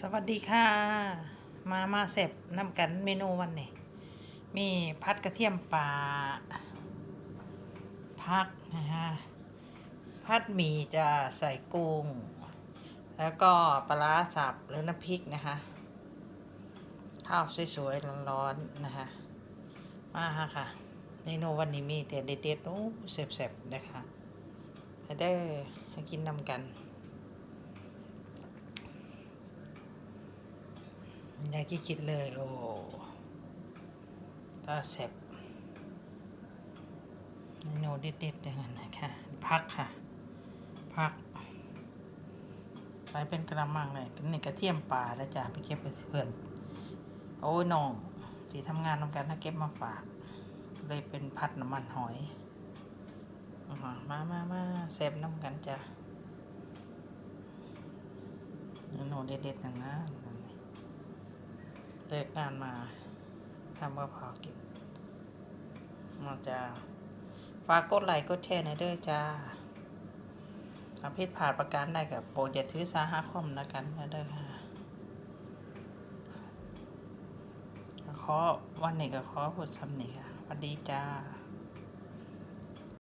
สวัสดีค่ะ มามาเสพน้ำกันเมนูวันนี้ มีพัดกระเทียมปลาพักนะฮะพัดหมี่จะใส่กุ้ง แล้วก็ปลาร้าสับหรือน้ำพริกนะคะข้าวสวยๆร้อนๆนะคะมาฮะค่ะเมนูวันนี้มีแต่เด็ดๆโอ้เสบๆนะคะให้ได้ให้กินนำกัน ยากคิดเลย โอ้ตาเสบเมนูเด็ดๆอย่างนั้นนะคะพักค่ะ พักไปเป็นกระมังเลยนี่กระเทียมป่าแล้วจ้ะไปเก็บไปเพื่อน โอ้ยน้องที่ทำงานทำกันถ้าเก็บมาฝาก เลยเป็นพัดน้ำมันหอยมามามาเซฟน้ำกันจ้ะเมนูเด็ดๆอย่างนั้น เลิกงานมาทำกับข้ากินมาจ้าฝากกดไลค์กดแชร์ในเด้อจ้าถ้าพิดผ่านประการใดกับโปรดอย่าถือสาหาคมนะกันนะเด้อค่ะขอวันนี้ก็ขอพูดซ้ำนี่ค่ะสวัสดีจ้า